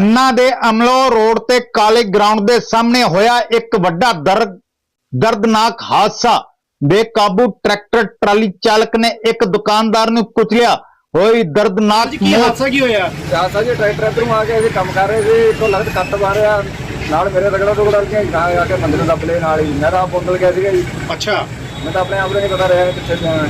ਖੰਨਾ ਦੇ ਅਮਲੋ ਰੋਡ ਤੇ ਕਾਲੇ ਗਰਾਊਂਡ ਦੇ ਸਾਹਮਣੇ ਹੋਇਆ ਇੱਕ ਵੱਡਾ ਦਰਦ ਦਰਦਨਾਕ ਹਾਦਸਾ। ਬੇਕਾਬੂ ਟਰੈਕਟਰ ਟਰਾਲੀ ਚਾਲਕ ਨੇ ਇੱਕ ਦੁਕਾਨਦਾਰ ਨੂੰ ਕੁਚਲਿਆ ਹੋਈ ਦਰਦਨਾਕ ਕੀ ਹਾਦਸਾ ਕੀ ਹੋਇਆ? ਸਰ ਜੀ ਟਰੈਕਟਰ ਇੱਧਰੋਂ ਆ ਕੇ ਅਸੀਂ ਕੰਮ ਕਰ ਰਹੇ ਸੀ ਇੱਥੋਂ ਲਗਤ ਕੱਟ ਮਾਰਿਆ। ਨਾਲ ਮੇਰੇ ਰਗੜਾ ਟੁਕੜਾ ਕੇ ਗਾਂ ਆ ਕੇ ਮੰਦਿਰ ਦਾ ਪਲੇ ਨਾਲ ਹੀ ਆਪ ਬੋਤਲ ਗਿਆ ਸੀਗਾ ਜੀ। ਅੱਛਾ। ਮੈਂ ਤਾਂ ਆਪਣੇ ਆਪ ਨੂੰ ਨਹੀਂ ਪਤਾ ਰਿਹਾ ਕਿ ਕਿੱਥੇ ਜਾਣਾ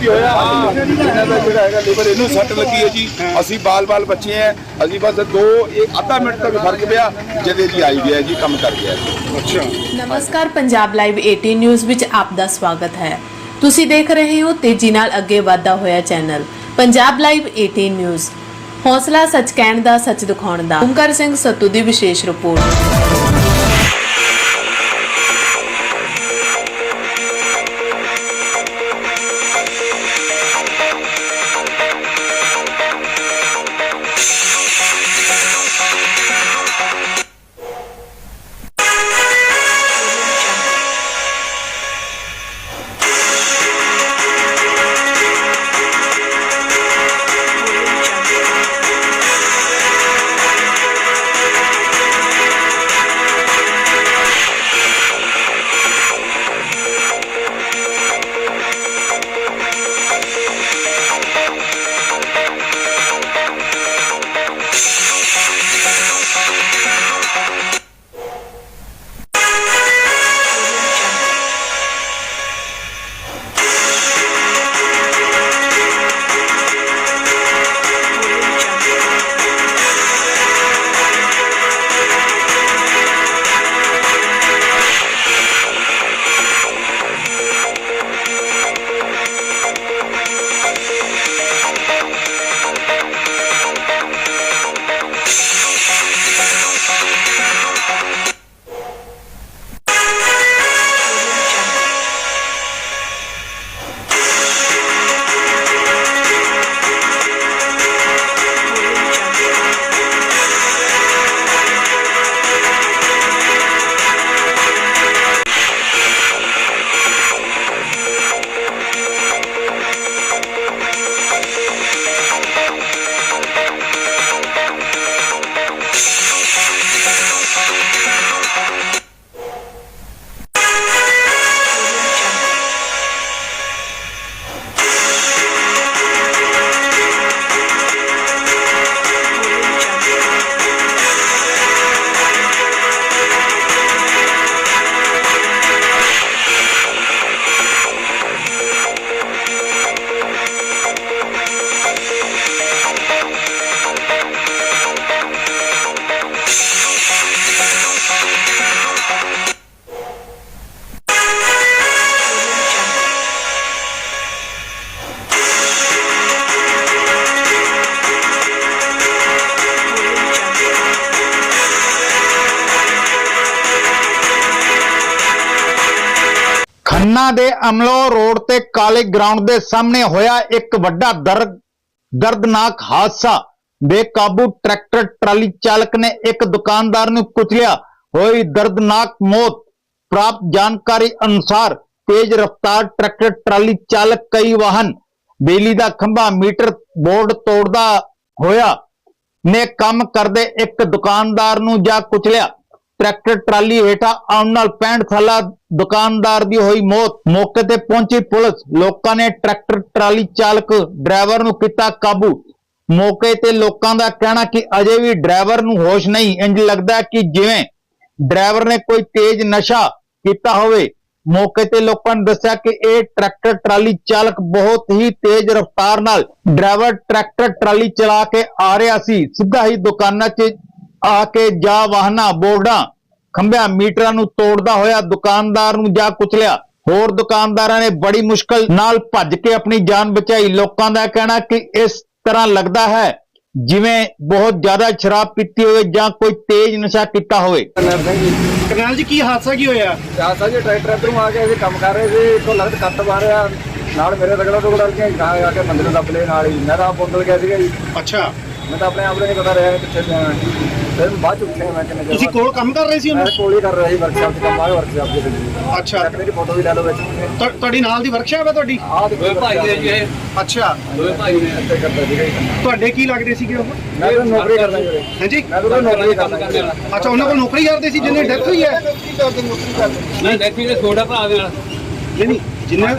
ਕੀ ਹੋਇਆ? ਇਹਨਾਂ ਦਾ ਜਿਹੜਾ ਹੈਗਾ ਲੀਵਰ ਇਹਨੂੰ ਸੱਟ ਲੱਗੀ ਹੈ ਜੀ। ਅਸੀਂ ਬਾਲ-ਬਾਲ ਬੱਚੇ ਐ ਅਸੀਂ ਬਸ ਦੋ ਇੱਕ ਅੱਧਾ ਮਿੰਟ ਤੱਕ ਫ਼ਰਕ ਪਿਆ ਜਦੇ ਜੀ ਆਈ ਗਿਆ ਜੀ ਕੰਮ ਕਰ ਗਿਆ ਜੀ। ਅੱਛਾ। ਨਮਸਕਾਰ ਪੰਜਾਬ ਲਾਈਵ 18 ਨਿਊਜ਼ ਵਿੱਚ ਆਪ ਦਾ ਸਵਾਗਤ ਹੈ। ਤੁਸੀਂ ਦੇਖ ਰਹੇ ਹੋ ਤੇਜ਼ੀ ਨਾਲ ਅੱਗੇ ਵਧਦਾ ਹੋਇਆ ਚੈਨਲ ਪੰਜਾਬ ਲਾਈਵ 18 ਨਿਊਜ਼ ਹੌਸਲਾ ਸੱਚ ਕਹਿਣ ਦਾ ਸੱਚ ਦਿਖਾਉਣ ਦਾ। ਓਮਕਾਰ ਸਿੰਘ ਸੱਤੂ ਦੀ ਵਿਸ਼ੇਸ਼ ਰਿਪੋਰਟ। ਖੰਨਾ ਦੇ ਅਮਲੋ ਰੋਡ ਤੇ ਕਾਲੇ ਗਰਾਊਂਡ ਦੇ ਸਾਹਮਣੇ ਹੋਇਆ ਇੱਕ ਵੱਡਾ ਦਰਦ ਦਰਦਨਾਕ ਹਾਦਸਾ। ਬੇਕਾਬੂ ਟਰੈਕਟਰ ਟਰਾਲੀ ਚਾਲਕ ਨੇ ਇੱਕ ਦੁਕਾਨਦਾਰ ਨੂੰ ਕੁਚਲਿਆ। ਹੋਈ ਦਰਦਨਾਕ ਮੌਤ। ਪ੍ਰਾਪਤ ਜਾਣਕਾਰੀ ਅਨੁਸਾਰ ਤੇਜ਼ ਰਫ਼ਤਾਰ ਟਰੈਕਟਰ ਟਰਾਲੀ ਚਾਲਕ ਕਈ ਵਾਹਨ, ਬਿਜਲੀ ਦਾ ਖੰਭਾ, ਮੀਟਰ ਬੋਰਡ ਤੋੜਦਾ ਹੋਇਆ ਨੇ ਕੰਮ ਕਰਦੇ ਇੱਕ ਦੁਕਾਨਦਾਰ ਨੂੰ ਜਾ ਕੁਚਲਿਆ। ਟਰੈਕਟਰ, ਟਰਾਲੀ ਹੇਠਾਂ ਆਉਣ ਨਾਲ 65 ਸਾਲਾ ਦੁਕਾਨਦਾਰ ਦੀ ਹੋਈ ਮੌਤ। ਮੌਕੇ ਤੇ ਪਹੁੰਚੀ ਪੁਲਿਸ। ਲੋਕਾਂ ਨੇ ਟਰੈਕਟਰ, ਟਰਾਲੀ ਚਾਲਕ ਡਰਾਈਵਰ ਨੂੰ ਕੀਤਾ ਕਾਬੂ। ਮੌਕੇ ਤੇ ਲੋਕਾਂ ਦਾ ਕਹਿਣਾ ਕਿ ਅਜੇ ਵੀ ਡਰਾਈਵਰ ਨੂੰ ਹੋਸ਼ ਨਹੀਂ। ਇੰਜ ਲੱਗਦਾ ਕਿ ਜਿਵੇਂ ਡਰਾਈਵਰ ਨੇ ਕੋਈ ਤੇਜ਼ ਨਸ਼ਾ ਕੀਤਾ ਹੋਵੇ। ਮੌਕੇ ਤੇ ਲੋਕਾਂ ਨੇ ਦੱਸਿਆ ਕਿ ਇਹ ਟਰੈਕਟਰ, ਟਰਾਲੀ ਚਾਲਕ ਬਹੁਤ ਹੀ ਤੇਜ਼ ਰਫ਼ਤਾਰ ਨਾਲ ਡਰਾਈਵਰ ਟਰੈਕਟਰ, ਟਰਾਲੀ ਚਲਾ ਕੇ ਆ ਰਿਹਾ ਸੀ। ਸਿੱਧਾ ਹੀ ਦੁਕਾਨਾਂ 'ਚ ਆ ਕੇ ਜਾ ਵਾਹਨਾਂ ਬੋਰਡਾਂ ਖੰਭਿਆਂ ਮੀਟਰਾਂ ਨੂੰ ਤੋੜਦਾ ਹੋਇਆ ਦੁਕਾਨਦਾਰ ਨੂੰ ਜਾ ਕੁਚਲਿਆ। ਹੋਰ ਦੁਕਾਨਦਾਰਾਂ ਨੇ ਬੜੀ ਮੁਸ਼ਕਲ ਨਾਲ ਭੱਜ ਕੇ ਆਪਣੀ ਜਾਨ ਬਚਾਈ। ਲੋਕਾਂ ਦਾ ਕਹਿਣਾ ਕਿ ਇਸ ਤਰ੍ਹਾਂ ਲੱਗਦਾ ਹੈ ਜਿਵੇਂ ਬਹੁਤ ਜ਼ਿਆਦਾ ਸ਼ਰਾਬ ਪੀਤੀ ਹੋਵੇ ਜਾਂ ਕੋਈ ਤੇਜ਼ ਨਸ਼ਾ ਕੀਤਾ ਹੋਵੇ। ਕਰਨੈਲ ਜੀ ਕੀ ਹਾਦਸਾ ਕੀ ਹੋਇਆ? ਸਰ ਜੀ ਟਰੈਕਟਰ ਇੱਧਰੋਂ ਆ ਕੇ ਅਸੀਂ ਕੰਮ ਕਰ ਰਹੇ ਸੀ ਇੱਥੋਂ ਲਗਤ ਕੱਟ ਮਾਰਿਆ ਨਾਲ ਮੇਰੇ ਰਗੜਾ ਟੁਕੜਾ ਕੇ ਗਾਂ ਆ ਕੇ ਮੰਦਿਰ ਦਾ ਪਲੇ ਨਾਲ ਹੀ। ਆਪ ਬੋਤਲ ਗਿਆ ਸੀਗਾ ਜੀ। ਅੱਛਾ। ਮੈਂ ਤਾਂ ਆਪਣੇ ਆਪ ਨੂੰ ਨਹੀਂ ਪਤਾ ਰਿਹਾ ਕਿ ਕਿੱਥੇ ਜਾਣਾ। ਫਿਰ ਬਾਅਦ ਚ ਉੱਠਿਆ ਮੈਂ ਕਿੰਨੇ ਤੁਸੀਂ ਕੋਲ ਕੰਮ ਕਰ ਰਹੇ ਸੀ ਮੈਂ ਉਹਨੂੰ ਕੋਲ ਹੀ ਕਰ ਰਿਹਾ ਸੀ ਵਰਕਸ਼ਾਪ ਤੇ ਕੰਮ ਆ ਵਰਕਸ਼ਾਪ ਦੇ ਵਿੱਚ ਅੱਛਾ। ਚੱਕ ਮੇਰੀ ਫੋਟੋ ਵੀ ਲੈ ਲਓ ਵਿੱਚ। ਤੁਹਾ- ਤੁਹਾਡੀ ਨਾਲ ਦੀ ਵਰਕਸ਼ਾਪ ਹੈ ਤੁਹਾਡੀ? ਆਹ ਦੇਖੋ ਭਾਈ ਨੇ ਜੀ ਅੱਛਾ। ਦੋਵੇਂ ਭਾਈ ਨੇ ਇੱਥੇ ਕਰਦਾ ਸੀਗਾ ਜੀ। ਤੁਹਾਡੇ ਕੀ ਲੱਗਦੇ ਸੀਗੇ ਉਹ? ਮੈਂ ਤਾਂ ਨੌਕਰੀ ਕਰਦਾ ਜੀ ਉਰੇ। ਹਾਂਜੀ? ਮੈਂ ਤਾਂ ਉਰੇ ਨੌਕਰੀ ਕਰਦਾ ਜੀ। ਅੱਛਾ ਉਹਨਾਂ ਕੋਲ ਨੌਕਰੀ ਕਰਦੇ ਸੀ ਜਿਹਨੇ ਡੈਥ ਹੋਈ ਹੈ? ਨਹੀਂ ਦੇਖੀ ਤੇ ਛੋਟਾ ਭਰਾ ਦੇ ਨਾਲ। ਨਹੀਂ ਨਹੀਂ ਜਿਨ੍ਹਾਂ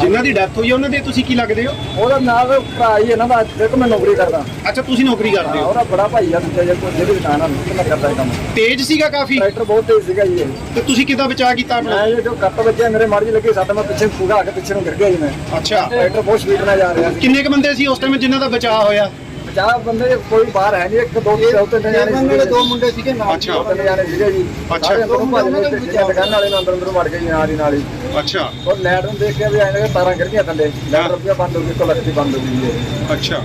ਜਿਨ੍ਹਾਂ ਦੀ ਡੈਥ ਹੋਈ ਹੈ ਉਹਨਾਂ ਦੇ ਤੁਸੀਂ ਕੀ ਲੱਗਦੇ ਹੋ? ਉਹਦਾ ਨਾਮ ਭਰਾ ਹੀ ਇਹਨਾਂ ਦਾ ਦੇਖੋ ਮੈਂ ਨੌਕਰੀ ਕਰਦਾ। ਅੱਛਾ ਤੁਸੀਂ ਨੌਕਰੀ ਕਰਦੇ ਹਾਂ, ਹੋ ਉਹਦਾ ਬੜਾ ਭਾਈ ਆ ਦੂਜਾ ਜੇ ਕੋਈ ਜਿਹੜੀ ਦੁਕਾਨ ਆ ਮੈਂ ਕਰਦਾ ਇਹ ਕੰਮ। ਤੇਜ਼ ਸੀਗਾ ਕਾਫੀ? ਟਰੈਕਟਰ ਬਹੁਤ ਤੇਜ਼ ਸੀਗਾ ਜੀ ਇਹ। ਤੇ ਤੁਸੀਂ ਕਿੱਦਾਂ ਬਚਾ ਕੀਤਾ ਆਪਣਾ? ਮੈਂ ਇਹ ਜੋ ਕੱਟ ਵੱਜਿਆ ਮੇਰੇ ਮਾੜੀ ਜਿਹੀ ਲੱਗੀ ਸੱਟ ਮੈਂ ਪਿੱਛੇ ਫੂਗਾ ਆ ਕੇ ਪਿੱਛੇ ਨੂੰ ਗਿਰ ਗਿਆ ਜੀ ਮੈਂ। ਅੱਛਾ। ਟਰੈਕਟਰ ਬਹੁਤ ਸਪੀਡ ਨਾਲ ਜਾ ਰਿਹਾ ਸੀ। ਕਿੰਨੇ ਕ ਬੰਦੇ ਸੀ ਉਸ ਟਾਈਮ ਜਿਨ੍ਹਾਂ ਦਾ ਬਚਾਅ ਹੋਇਆ? 50 ਬੰਦੇ ਕੋਈ ਬਾਹਰ ਹੈ ਨਹੀਂ ਇੱਕ ਦੋ ਤਿੰਨ ਜਾਣੇ ਦੋ ਮੁੰਡੇ ਸੀਗੇ ਨਾਲ ਅੱਛਾ। ਤਿੰਨ ਜਾਣੇ ਸੀਗੇ ਜੀ। ਅੱਛਾ। ਸਾਰੇ ਅੰਦਰੋਂ ਭੱਜ ਗਏ ਤੇ ਦੁਕਾਨ ਵਾਲੇ ਨੂੰ ਅੰਦਰ ਅੰਦਰ ਵੜ ਗਏ ਜੀ ਨਾਲ ਹੀ ਨਾਲ ਹੀ। ਅੱਛਾ। ਔਰ ਲੈਟ ਨੂੰ ਦੇਖ ਕੇ ਵੀ ਆਏ ਨੇ ਤਾਰਾਂ ਗਿਰ ਗਈਆਂ ਥੱਲੇ। ਲੈਟ ਰੁਪਿਆ ਬੰਦ ਹੋ ਗਈ ਤੋਂ ਲੱਖੀ ਬੰਦ ਹੋ ਗਈ ਜੀ ਅੱਛਾ।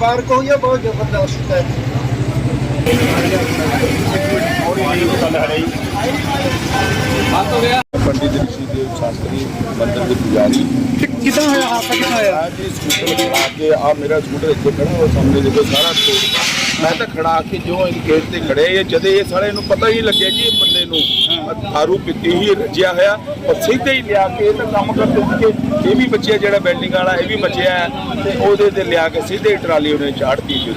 ਪਾਰਕ ਹੋਈ ਹੈ ਬਹੁਤ ਜ਼ਬਰਦਸਤ ਹੈ। ਹੱਥ ਹੋ ਗਿਆ। ਪੰਡਿਤ ਰਿਸ਼ੀਦੇਵ ਸ਼ਾਸਤਰੀ ਮੰਦਿਰ ਦੇ ਪੁਜਾਰੀ। ਕਿੱਦਾਂ ਹੋਇਆ? ਹਾਦਸਾ ਕਿੱਦਾਂ ਹੋਇਆ? ਜੀ ਸਕੂਟਰ ਆ ਕੇ ਆ ਮੇਰਾ ਸਕੂਟਰ ਇੱਥੇ ਖੜਾ ਉਹ ਸਾਹਮਣੇ ਦੇਖੋ ਸਾਰਾ ਤੋੜ ਮੈਂ ਤਾਂ ਖੜਾ ਕੇ ਜੋ ਇਹ ਗੇਟ ਤੇ ਖੜੇ ਇਹ ਜਦੇ ਇਹ ਸਾਲੇ ਨੂੰ ਪਤਾ ਹੀ ਲੱਗਿਆ ਜੀ ਇਹ ਬੰਦੇ ਨੂੰ। ਥਾਰੂ ਪੀਤੀ ਹੀ ਰਜਿਆ ਹੋਇਆ ਔਰ ਸਿੱਧੇ ਹੀ ਲਿਆ ਕੇ ਇਹ ਤਾਂ ਕੰਮ ਕਰਦੇ ਸੀਗੇ ਇਹ ਵੀ ਬੱਚਿਆ ਜਿਹੜਾ ਬਿਲਡਿੰਗ ਵਾਲਾ ਇਹ ਵੀ ਬਚਿਆ ਤੇ ਉਹਦੇ ਤੇ ਲਿਆ ਕੇ ਸਿੱਧੇ ਟਰਾਲੀ ਉਹਨੇ ਚਾੜਤੀ ਜੀ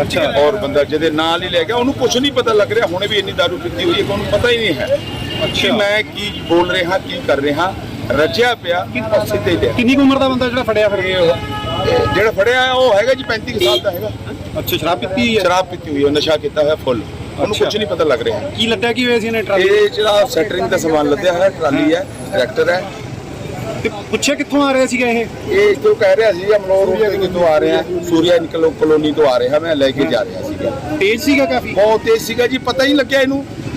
ਅੱਛਾ। ਔਰ ਬੰਦਾ ਜਿਹਦੇ ਨਾਲ ਹੀ ਲੈ ਗਿਆ ਉਹਨੂੰ ਕੁਝ ਨਹੀਂ ਪਤਾ ਲੱਗ ਰਿਹਾ ਹੁਣੇ ਵੀ ਇੰਨੀ ਦਾਰੂ ਪੀਤੀ ਹੋਈ ਹੈ ਉਹਨੂੰ ਪਤਾ ਹੀ ਨਹੀਂ ਹੈ। ਕਿ ਮੈਂ ਕੀ ਬੋਲ ਰਿਹਾ ਕੀ ਕਰ ਰਿਹਾ ਰਜਿਆ ਪਿਆ ਹੀ ਲਿਆ ਕਿੰਨੀ ਕੁ ਉਮਰ ਦਾ ਬੰਦਾ ਜਿਹੜਾ ਫੜਿਆ ਫਿਰ ਗਿਆ ਜਿਹੜਾ ਫੜਿਆ ਉਹ ਹੈਗਾ ਜੀ 35 ਕੁ ਸਾਲ ਦਾ ਹੈਗਾ। ਅੱਛਾ ਸ਼ਰਾਬ ਪੀਤੀ ਹੈ? ਸ਼ਰਾਬ ਪੀਤੀ ਹੋਈ ਹੈ ਨਸ਼ਾ ਕੀਤਾ ਹੋਇਆ ਫੁੱਲ। ਉਹਨੂੰ। ਕੁਝ ਨਹੀਂ ਪਤਾ ਲੱਗ ਰਿਹਾ। ਕੀ ਲੱਗਾ ਕੀ ਹੋਇਆ ਸੀ ਇਹਨੇ ਟਰਾਲੀ? ਇਹ ਜਿਹੜਾ ਸੈਟਰਿੰਗ ਦਾ ਸਮਾਨ ਲੱਦਿਆ ਹੋਇਆ ਟਰਾਲੀ ਹੈ ਟਰੈਕਟਰ ਹੈ। ਤੇ ਪੁੱਛਿਆ ਕਿੱਥੋਂ ਆ ਰਿਹਾ ਸੀਗਾ ਇਹ? ਇਹ ਜੋ ਕਹਿ ਰਿਹਾ ਸੀ ਅਮਲੋਰ ਰੋਡ ਤੇ ਕਿਤੋਂ ਆ ਰਿਹਾ ਸੂਰਿਆ ਨਿਕਲੋ ਕਲੋਨੀ ਤੋਂ ਆ ਰਿਹਾ ਮੈਂ ਲੈ ਕੇ ਜਾ ਰਿਹਾ ਸੀਗਾ। ਤੇਜ਼ ਸੀਗਾ ਕਾਫੀ? ਬਹੁਤ ਤੇਜ਼ ਸੀਗਾ ਜੀ ਪਤਾ ਹੀ ਲੱਗਿਆ ਇਹਨੂੰ। ਤੇ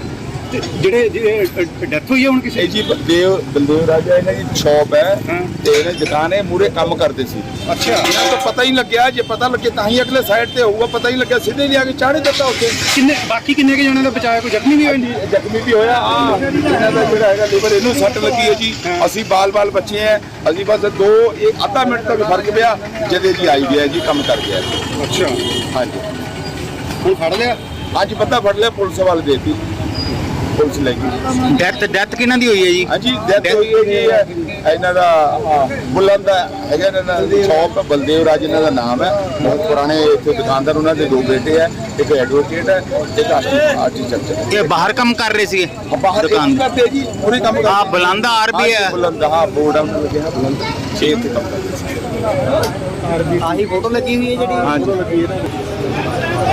ਜਿਹੜੇ ਡੈਥ ਹੋਈ ਹੈ ਹੁਣ ਕਿਸੇ ਜੀ ਬਲਦੇਵ ਬਲਦੇਵ ਰਾਜਾ ਇਹਨਾਂ ਦੀ ਸ਼ਾਪ ਹੈ। ਤੇ ਇਹਨਾਂ ਦੁਕਾਨ ਹੈ ਮੂਰੇ ਕੰਮ ਕਰਦੇ ਸੀ। ਅੱਛਾ। ਇਹਨਾਂ ਤੋਂ ਪਤਾ ਹੀ ਲੱਗਿਆ ਜੇ ਪਤਾ ਲੱਗੇ ਤਾਂ ਹੀ ਅਗਲੇ ਸਾਈਡ ਤੇ ਹੋਊਗਾ ਪਤਾ ਹੀ ਲੱਗਿਆ ਸਿੱਧੇ ਲਿਆ ਕੇ ਚਾੜੇ ਦਿੱਤਾ ਉੱਥੇ। ਕਿੰਨੇ ਬਾਕੀ ਕਿੰਨੇ ਕੇ ਜਣਿਆਂ ਦਾ ਬਚਾਇਆ ਕੋਈ ਜ਼ਖਮੀ ਵੀ ਹੋਏ ਨੇ? ਜ਼ਖਮੀ ਵੀ ਹੋਇਆ ਆ ਇਹਨਾਂ ਦਾ ਜਿਹੜਾ ਹੈਗਾ ਲੀਵਰ ਇਹਨੂੰ ਸੱਟ ਲੱਗੀ ਹੈ ਜੀ। ਅਸੀਂ ਬਾਲ-ਬਾਲ ਬੱਚੇ ਹੈ ਅਸੀਂ ਬਸ ਦੋ ਇੱਕ ਅੱਧਾ ਮਿੰਟ ਤੱਕ ਫ਼ਰਕ ਪਿਆ ਜਦੇ ਜੀ ਆਈ ਗਿਆ ਜੀ ਕੰਮ ਕਰ ਗਿਆ। ਜੀ। ਅੱਛਾ। ਹਾਂਜੀ। ਹੁਣ ਫੜ ਲਿਆ? ਅੱਜ ਬੰਦਾ ਫੜ ਲਿਆ ਪੁਲਿਸ ਵਾਲੇ ਦੇਤੀ। ਪੁਲਿਸ ਲੈ ਗਈ। ਡੈਥ ਡੈਥ ਕਿਹਨਾਂ ਦੀ ਹੋਈ ਹੈ ਜੀ? ਹਾਂਜੀ ਡੈਥ ਹੋਈ ਹੈ ਜੀ ਇਹ- ਇਹਨਾਂ ਦਾ ਬੁਲੰਦ ਦਾ ਹੈਗਾ ਇਹਨਾਂ ਦਾ ਸ਼ੌਪ ਹੈ ਬਲਦੇਵ ਰਾਜ ਇਹਨਾਂ ਦਾ ਨਾਮ ਹੈ। ਬਹੁਤ ਪੁਰਾਣੇ ਇੱਥੇ ਦੁਕਾਨਦਾਰ ਉਹਨਾਂ ਦੇ ਦੋ ਬੇਟੇ ਹੈ ਇੱਕ ਐਡਵੋਕੇਟ ਹੈ ਇੱਕ ਹੈ ਇਹ ਬਾਹਰ ਕੰਮ ਕਰ ਰਹੇ ਸੀਗੇ ਬਾਹਰ ਕੰਮ ਕਰਦੇ ਜੀ ਪੂਰੇ ਕੰਮ ਕਰਦੇ। ਹਾਂ, ਬੁਲੰਦ ਆਰਬੀ ਹੈ। ਬੁਲੰਦ ਹਾਂ ਬੋਰਡ ਆਮ ਲੱਗਿਆ ਹੈ ਬੁਲੰਦ। ਛੇ ਤੇ ਕੰਮ ਕਰਦੇ। ਸੀ ਆਹੀ ਫੋਟੋ ਲੱਗੀ ਹੋਈ ਹੈ ਜਿਹੜੀ? ਹਾਂਜੀ।